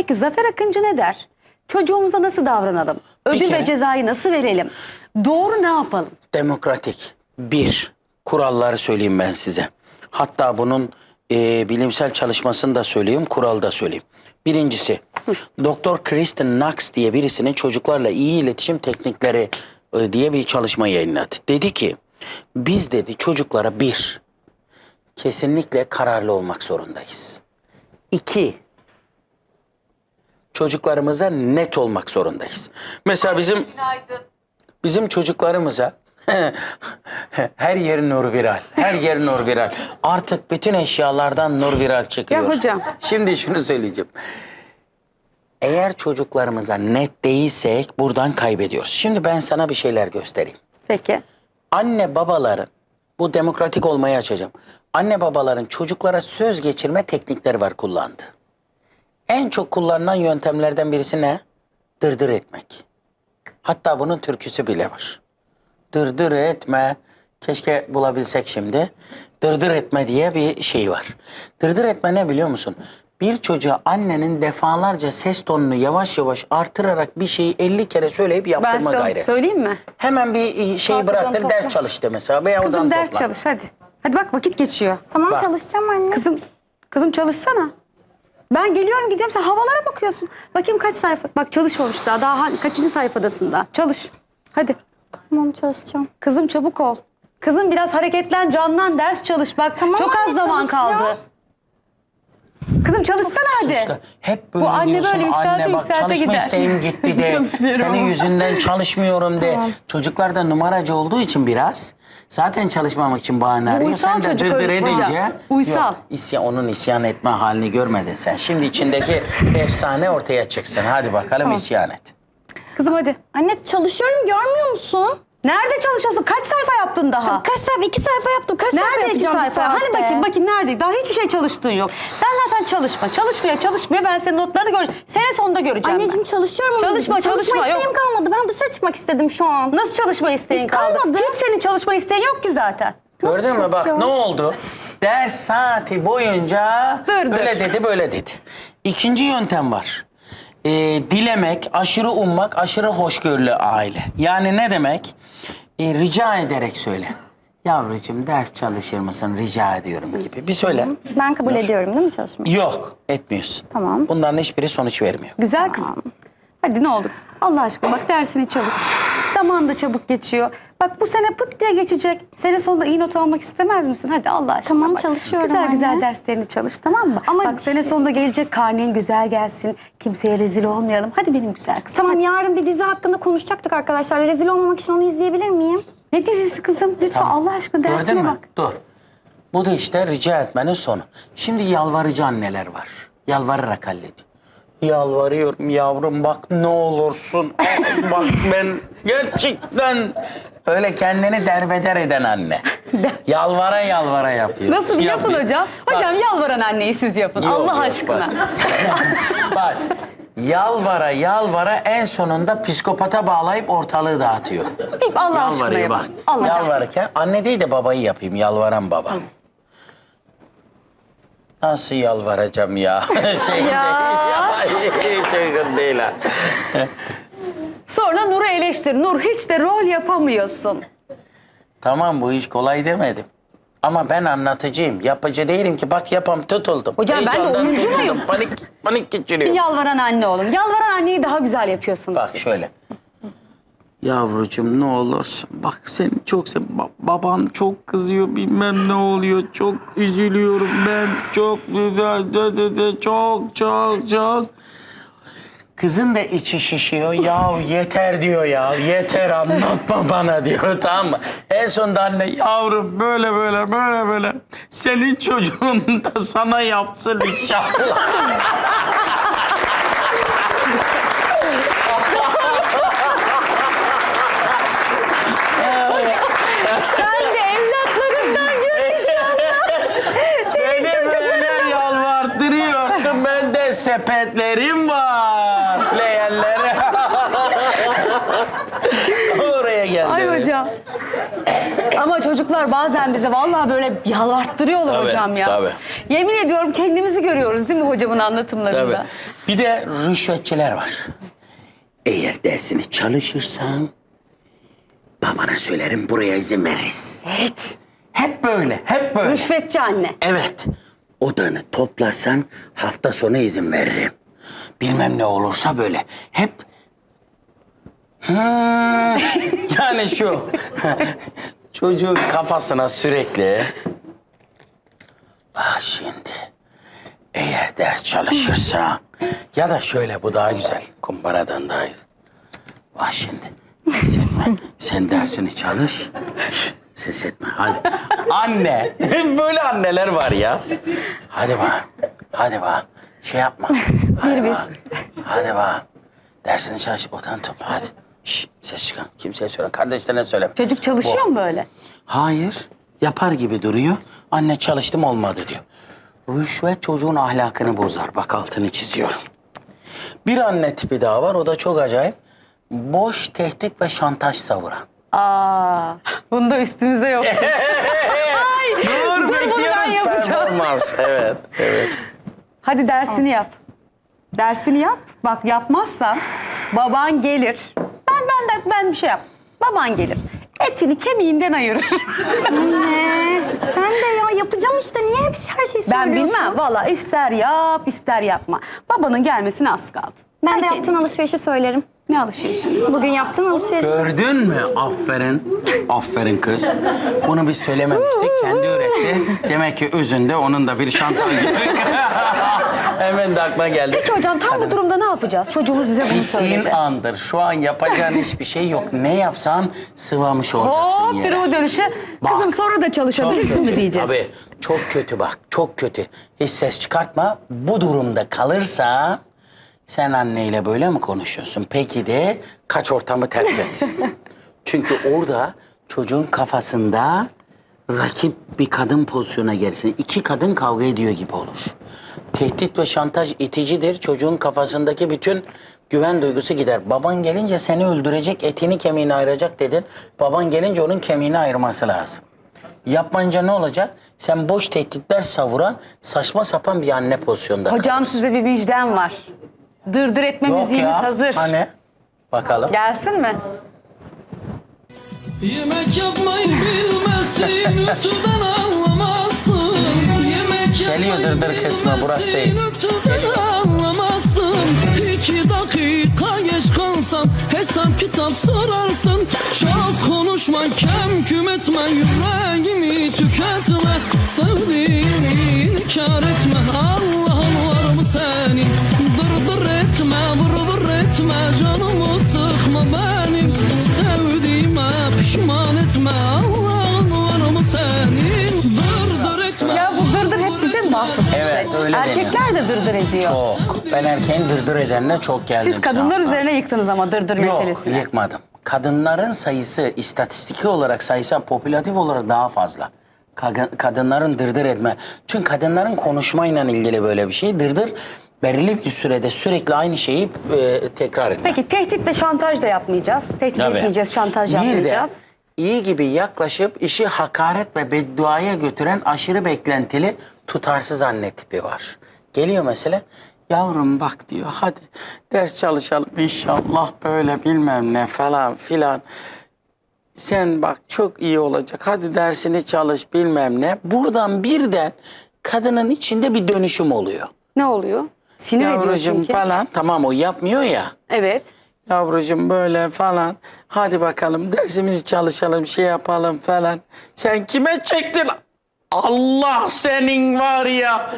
Peki Zafer Akıncı ne der? Çocuğumuza nasıl davranalım? Ödül kere- ve cezayı nasıl verelim? Doğru ne yapalım? Demokratik. Bir, kuralları söyleyeyim ben size. Hatta bunun e, bilimsel çalışmasını da söyleyeyim, kuralı da söyleyeyim. Birincisi, Doktor Kristen Knox diye birisinin çocuklarla iyi iletişim teknikleri e, diye bir çalışma yayınladı. Dedi ki, biz dedi çocuklara bir, kesinlikle kararlı olmak zorundayız. İki, çocuklarımıza net olmak zorundayız. Mesela bizim bizim çocuklarımıza her yer nur viral. Her yer nur viral. Artık bütün eşyalardan nur viral çıkıyor. Ya hocam. Şimdi şunu söyleyeceğim. Eğer çocuklarımıza net değilsek buradan kaybediyoruz. Şimdi ben sana bir şeyler göstereyim. Peki. Anne babaların bu demokratik olmayı açacağım. Anne babaların çocuklara söz geçirme teknikleri var kullandı. En çok kullanılan yöntemlerden birisi ne? Dırdır etmek. Hatta bunun türküsü bile var. Dırdır etme. Keşke bulabilsek şimdi. Dırdır etme diye bir şey var. Dırdır etme ne biliyor musun? Bir çocuğa annenin defalarca ses tonunu yavaş yavaş artırarak bir şeyi 50 kere söyleyip Ben yaptırma sana gayreti. söyleyeyim mi? Hemen bir şeyi bıraktır, ders çalış de mesela. Veya Kızım odan ders topla. çalış hadi. Hadi bak vakit geçiyor. Tamam Bak. çalışacağım anne. Kızım, kızım çalışsana. Ben geliyorum gidiyorum sen havalara bakıyorsun. Bakayım kaç sayfa. Bak çalışmamış daha. Daha ha- kaçıncı sayfadasın daha. Çalış. Hadi. Tamam çalışacağım. Kızım çabuk ol. Kızım biraz hareketlen, canlan, ders çalış. Bak Tamam çok az anne, zaman çalışacağım. kaldı. Kızım çalışsana hadi. İşte hep böyle Bu anne diyorsun. böyle yükselte anne bak yükselte çalışma gider. isteğim gitti de. Çalışmıyorum senin yüzünden çalışmıyorum de. Çocuklar da numaracı olduğu için biraz. Zaten çalışmamak için bahane arıyor. uysal Sen de çocuk dırdır edince. Uysal. Yok, isyan, onun isyan etme halini görmedin sen. Şimdi içindeki efsane ortaya çıksın. Hadi bakalım isyan et. Kızım hadi. Anne çalışıyorum görmüyor musun? Nerede çalışıyorsun? Kaç sayfa yaptın daha? Kaç sayfa? iki sayfa yaptım. Kaç sayfa Nerede iki yapacağım bir sayfa? Hani bakayım bakayım nerede? Daha hiçbir şey çalıştığın yok. Sen zaten çalışma. Çalışmaya çalışmaya ben senin notlarını göreceğim. Sene sonunda göreceğim ben. Anneciğim çalışıyorum. ama Çalışma, çalışma çalışma, isteğim yok. kalmadı. Ben dışarı çıkmak istedim şu an. Nasıl çalışma isteğin Biz kaldı? kalmadı. Hiç senin çalışma isteğin yok ki zaten. Gördün mü bak ya? ne oldu? Ders saati boyunca Dır dır. böyle dedi böyle dedi. İkinci yöntem var. Ee, dilemek, aşırı ummak, aşırı hoşgörülü aile. Yani ne demek? Ee, rica ederek söyle. Yavrucuğum ders çalışır mısın rica ediyorum gibi. Bir söyle. Ben kabul ediyorum değil mi çalışmayı? Yok etmiyorsun. Tamam. Bunların hiçbiri sonuç vermiyor. Güzel kızım. Hadi ne olur. Allah aşkına bak dersini çalış. Zaman da çabuk geçiyor. Bak bu sene pıt diye geçecek. Sene sonunda iyi not almak istemez misin? Hadi Allah aşkına Tamam, bak. çalışıyorum Güzel anne. güzel derslerini çalış tamam mı? Ama bak sene sonunda gelecek karnen güzel gelsin. Kimseye rezil olmayalım. Hadi benim güzel kızım. Tamam yarın bir dizi hakkında konuşacaktık arkadaşlar. Rezil olmamak için onu izleyebilir miyim? Ne dizisi kızım? Lütfen Tamam. Allah aşkına Gördün dersine mü? bak. Dur. Bu da işte rica etmenin sonu. Şimdi yalvarıcı anneler var. Yalvararak hallediyor. Yalvarıyorum yavrum bak ne olursun. Bak ben gerçekten öyle kendini derbeder eden anne. Yalvara yalvara yapıyor. Nasıl bir yapın Yapıyor. hocam? Hocam yalvaran anneyi siz yapın. Yok, Allah yok, aşkına. Bak. bak. Yalvara yalvara en sonunda psikopata bağlayıp ortalığı dağıtıyor. Allah aşkına Yalvarıyor yapın. bak. Allah aşkına. Yalvarırken anne değil de babayı yapayım. Yalvaran baba. Nasıl yalvaracağım ya? şey Ya. değil. Hiç uygun değil ha. Sonra Nur'u eleştir. Nur hiç de rol yapamıyorsun. Tamam bu iş kolay demedim. Ama ben anlatıcıyım. Yapıcı değilim ki. Bak yapam tutuldum. Hocam ben de Heyecandan oyuncu tutuldum. muyum? Panik, panik geçiriyorum. yalvaran anne olun. Yalvaran anneyi daha güzel yapıyorsunuz Bak siz. şöyle. Yavrucuğum ne olursun. Bak seni çok sev... ba- baban çok kızıyor bilmem ne oluyor. Çok üzülüyorum ben. Çok çok çok çok. Kızın da içi şişiyor. Ya yeter diyor ya. Yeter anlatma bana diyor tamam mı? En sonunda anne yavrum böyle böyle böyle böyle. Senin çocuğun da sana yapsın inşallah. Sen de evlatlarından gör inşallah. Senin Beni böyle yalvarttırıyorsun. Bende sepetlerim var. Leyenlere. Oraya geldi. Ay hocam. Ama çocuklar bazen bize vallahi böyle yalvarttırıyorlar Tabii, hocam ya. tabii. Yemin ediyorum kendimizi görüyoruz değil mi hocamın anlatımlarında? Tabii. Bir de rüşvetçiler var. Eğer dersini çalışırsan babana söylerim buraya izin veririz. Evet. Hep böyle, hep böyle. Rüşvetçi anne. Evet. Odanı toplarsan hafta sonu izin veririm. Bilmem ne olursa böyle. Hep Hmm, yani şu çocuğun kafasına sürekli bak şimdi eğer ders çalışırsa ya da şöyle bu daha güzel kumbaradan daha güzel. Bak şimdi ses etme. Sen dersini çalış. Ses etme hadi. Anne. Böyle anneler var ya. Hadi bak. Hadi bak. Şey yapma. Hadi bak. Hadi bak. Dersini çalış. Odan topla hadi. Şş, ses çıkar. Kimseye söyle. Kardeşlerine söyle. Çocuk çalışıyor mu böyle? Hayır. Yapar gibi duruyor. Anne çalıştım olmadı diyor. Rüşvet çocuğun ahlakını bozar. Bak altını çiziyorum. Bir anne tipi daha var. O da çok acayip. Boş tehdit ve şantaj savuran. Aa, bunda üstümüze yok. Dur, bunu ben yapacağım. Olmaz. Evet, evet. Hadi dersini yap. Dersini yap. Bak yapmazsan baban gelir. Ben de ben bir şey yap. Baban gelir. Etini kemiğinden ayırır. Anne sen de ya yapacağım işte. Niye hep her şeyi söylüyorsun? ben bilmem. Valla ister yap ister yapma. Babanın gelmesine az kaldı. Ben de Herkes- yaptığın alışverişi söylerim. Ne alışıyorsun? Bugün yaptığın alışveriş. Gördün mü? Aferin. Aferin kız. Bunu biz söylememiştik. Kendi üretti. Demek ki özünde onun da bir şantajcılık. Hemen de aklına geldi. Peki hocam tam bu durumda ne yapacağız? Çocuğumuz bize bunu Bittiğin söyledi. andır. Şu an yapacağın hiçbir şey yok. Ne yapsan sıvamış olacaksın Hop bir yere. o dönüşe. Bak, Kızım sonra da çalışabilirsin mi diyeceğiz. Tabii. Çok kötü bak. Çok kötü. Hiç ses çıkartma. Bu durumda kalırsa sen anneyle böyle mi konuşuyorsun? Peki de kaç ortamı terk et. Çünkü orada çocuğun kafasında rakip bir kadın pozisyona gelsin. İki kadın kavga ediyor gibi olur. Tehdit ve şantaj iticidir. Çocuğun kafasındaki bütün güven duygusu gider. Baban gelince seni öldürecek, etini kemiğini ayıracak dedin. Baban gelince onun kemiğini ayırması lazım. Yapmayınca ne olacak? Sen boş tehditler savuran saçma sapan bir anne pozisyonda Hocam size bir müjdem var. Dırdır etme Yok müziğimiz ya. hazır. Hani? Bakalım. Gelsin mi? Yemek yapmayı bilmezsin, ütüden anlamazsın. Yemek Geliyor yapmayı dırdır kısmı, burası değil. Ütüden anlamazsın. İki dakika geç kalsam hesap kitap sorarsın. Çok konuşma, kem küm etme, yüreğimi tüketme. Sevdiğini inkar etme, Allah'ın var mı senin? Dır dır etme, vır vır etme, canımı sıkma benim. Pişman etme, Allah'ın var mı senin? Dır dır etme. Ya bu dırdır hep bize mi mahsus? bir Evet, şey? öyle Erkekler de dırdır ediyor. Çok. Ben erkeğin dırdır edenine çok geldim. Siz kadınlar şahsen. üzerine yıktınız ama dırdır Yok, meselesini. yıkmadım. Kadınların sayısı istatistiki olarak sayısı popülatif olarak daha fazla. Ka- kadınların dırdır etme. Çünkü kadınların konuşmayla ilgili böyle bir şey. Dırdır belirli bir sürede sürekli aynı şeyi e, tekrar etme. Peki tehdit ve şantaj da yapmayacağız. Tehdit Tabii. etmeyeceğiz, şantaj Bir de yapmayacağız. İyi gibi yaklaşıp işi hakaret ve bedduaya götüren aşırı beklentili tutarsız anne tipi var. Geliyor mesela yavrum bak diyor hadi ders çalışalım inşallah böyle bilmem ne falan filan. Sen bak çok iyi olacak hadi dersini çalış bilmem ne. Buradan birden kadının içinde bir dönüşüm oluyor. Ne oluyor? Sinir ediyor Yavrucuğum çünkü. falan tamam o yapmıyor ya. Evet. Yavrucuğum böyle falan. Hadi bakalım dersimizi çalışalım, şey yapalım falan. Sen kime çektin? Allah senin var ya.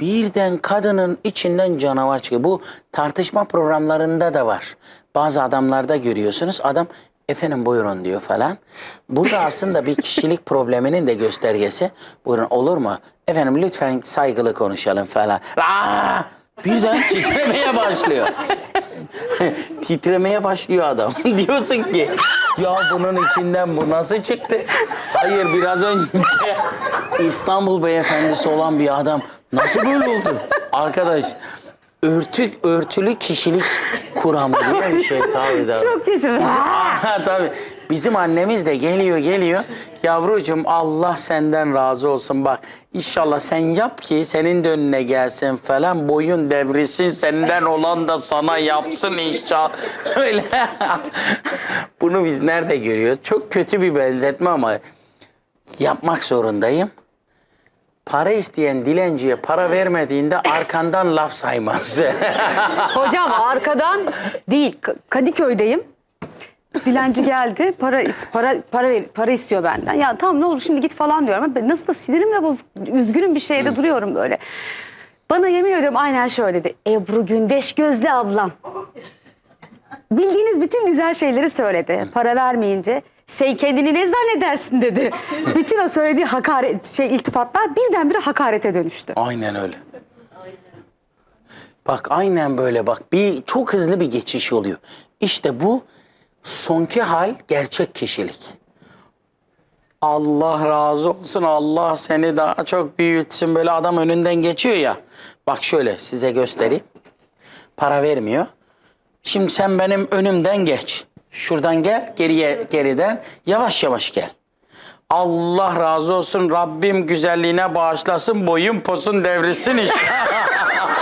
Birden kadının içinden canavar çıkıyor. Bu tartışma programlarında da var. Bazı adamlarda görüyorsunuz. Adam efendim buyurun diyor falan. Burada aslında bir kişilik probleminin de göstergesi. Buyurun olur mu? Efendim lütfen saygılı konuşalım falan. Aa! Birden titremeye başlıyor. Titremeye başlıyor adam. Diyorsun ki ya bunun içinden bu nasıl çıktı? Hayır biraz önce İstanbul beyefendisi olan bir adam nasıl böyle oldu? Arkadaş örtük örtülü kişilik kuramı diye bir şey tabii tabii. Çok yaşa. Aha, tabii. Bizim annemiz de geliyor geliyor. Yavrucuğum Allah senden razı olsun bak. İnşallah sen yap ki senin de önüne gelsin falan. Boyun devrilsin senden olan da sana yapsın inşallah. Öyle. Bunu biz nerede görüyoruz? Çok kötü bir benzetme ama yapmak zorundayım. Para isteyen dilenciye para vermediğinde arkandan laf saymaz. Hocam arkadan değil Kadıköy'deyim. Dilenci geldi. Para para para para istiyor benden. Ya tamam ne olur şimdi git falan diyorum. Ama ben nasıl da sinirim de bozuk. Üzgünüm bir şeyde duruyorum böyle. Bana yemin ediyorum aynen şöyle dedi. Ebru Gündeş gözlü ablam. Bildiğiniz bütün güzel şeyleri söyledi. Para vermeyince sen kendini ne zannedersin dedi. bütün o söylediği hakaret şey iltifatlar birdenbire hakarete dönüştü. Aynen öyle. Bak aynen böyle bak. Bir çok hızlı bir geçiş oluyor. İşte bu sonki hal gerçek kişilik. Allah razı olsun. Allah seni daha çok büyütsün. Böyle adam önünden geçiyor ya. Bak şöyle size göstereyim. Para vermiyor. Şimdi sen benim önümden geç. Şuradan gel, geriye geriden. Yavaş yavaş gel. Allah razı olsun. Rabbim güzelliğine bağışlasın. Boyun posun devrilsin inşallah.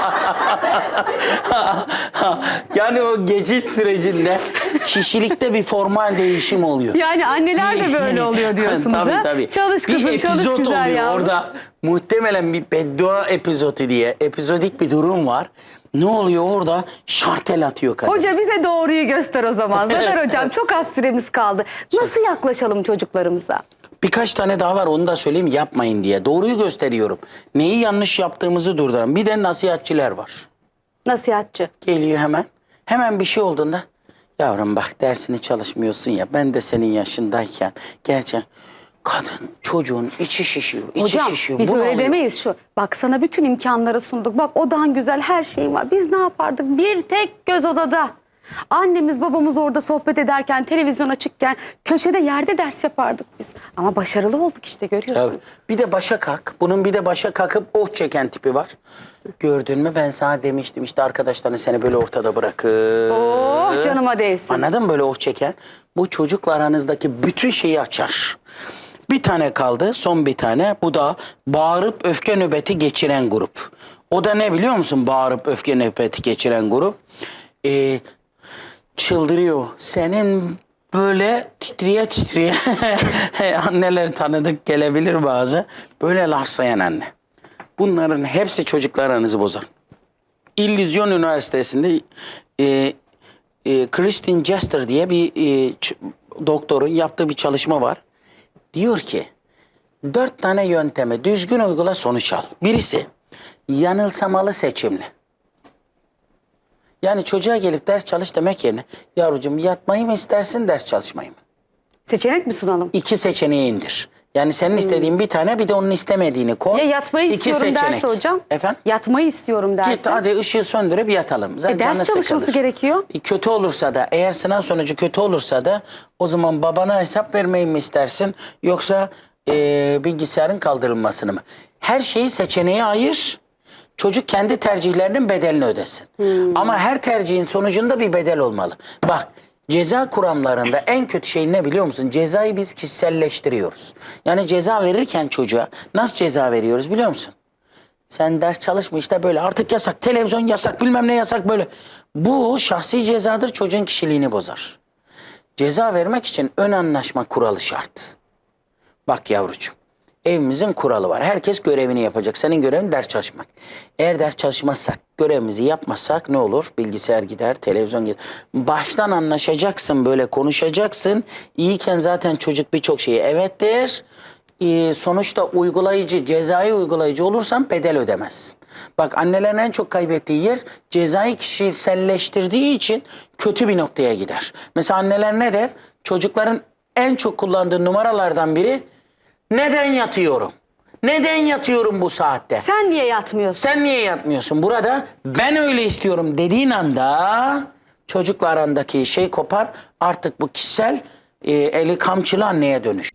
yani o geçiş sürecinde kişilikte bir formal değişim oluyor. Yani anneler de böyle oluyor diyorsunuz tabii ha? tabii. Çalış bir kızım, çalış epizot güzel oluyor yavrum. orada. Muhtemelen bir beddua epizodu diye epizodik bir durum var. Ne oluyor orada? Şartel atıyor kadın. Hoca bize doğruyu göster o zaman. Zafer hocam çok az süremiz kaldı. Nasıl yaklaşalım çocuklarımıza? Birkaç tane daha var onu da söyleyeyim yapmayın diye. Doğruyu gösteriyorum. Neyi yanlış yaptığımızı durduran. Bir de nasihatçiler var. Nasihatçı. Geliyor hemen. Hemen bir şey olduğunda yavrum bak dersini çalışmıyorsun ya ben de senin yaşındayken gerçekten kadın çocuğun içi şişiyor, içi Hocam şişiyor. biz Bunu öyle alıyor. demeyiz şu. Bak sana bütün imkanları sunduk. Bak odan güzel her şeyin var. Biz ne yapardık? Bir tek göz odada. Annemiz babamız orada sohbet ederken, televizyon açıkken köşede yerde ders yapardık biz. Ama başarılı olduk işte görüyorsun. Evet. Bir de başa kalk. Bunun bir de başa kalkıp oh çeken tipi var. Gördün mü ben sana demiştim işte arkadaşların seni böyle ortada bırakır. Oh canıma değsin. Anladın mı böyle oh çeken? Bu çocukla aranızdaki bütün şeyi açar. Bir tane kaldı, son bir tane. Bu da bağırıp öfke nöbeti geçiren grup. O da ne biliyor musun bağırıp öfke nöbeti geçiren grup? Ee, çıldırıyor. Senin böyle titriye titriye anneler tanıdık gelebilir bazı. Böyle laflayan anne. Bunların hepsi çocuklar aranızı bozar. İllüzyon Üniversitesi'nde e, e, Christine Jester diye bir e, doktorun yaptığı bir çalışma var. Diyor ki dört tane yöntemi düzgün uygula sonuç al. Birisi yanılsamalı seçimli. Yani çocuğa gelip ders çalış demek yerine yavrucuğum yatmayı mı istersin ders çalışmayı mı? Seçenek mi sunalım? İki seçeneği indir. Yani senin istediğin bir tane bir de onun istemediğini koy. Hmm. Ya yatmayı İki istiyorum seçenek. derse hocam. Efendim? Yatmayı istiyorum derse. Git hadi ışığı söndürüp yatalım. Zaten E, ders çalışması sıkılır. gerekiyor. E, kötü olursa da eğer sınav sonucu kötü olursa da o zaman babana hesap vermeyi mi istersin yoksa e, bilgisayarın kaldırılmasını mı? Her şeyi seçeneğe ayır. Çocuk kendi tercihlerinin bedelini ödesin. Hmm. Ama her tercihin sonucunda bir bedel olmalı. Bak ceza kuramlarında en kötü şey ne biliyor musun? Cezayı biz kişiselleştiriyoruz. Yani ceza verirken çocuğa nasıl ceza veriyoruz biliyor musun? Sen ders çalışma işte böyle artık yasak televizyon yasak bilmem ne yasak böyle. Bu şahsi cezadır çocuğun kişiliğini bozar. Ceza vermek için ön anlaşma kuralı şart. Bak yavrucuğum evimizin kuralı var. Herkes görevini yapacak. Senin görevin ders çalışmak. Eğer ders çalışmazsak, görevimizi yapmazsak ne olur? Bilgisayar gider, televizyon gider. Baştan anlaşacaksın, böyle konuşacaksın. İyiyken zaten çocuk birçok şeyi evet der. Ee, sonuçta uygulayıcı, cezai uygulayıcı olursan bedel ödemez. Bak annelerin en çok kaybettiği yer cezayı kişiselleştirdiği için kötü bir noktaya gider. Mesela anneler ne der? Çocukların en çok kullandığı numaralardan biri neden yatıyorum? Neden yatıyorum bu saatte? Sen niye yatmıyorsun? Sen niye yatmıyorsun? Burada ben öyle istiyorum dediğin anda çocukla arandaki şey kopar. Artık bu kişisel e, eli kamçılı anneye dönüş.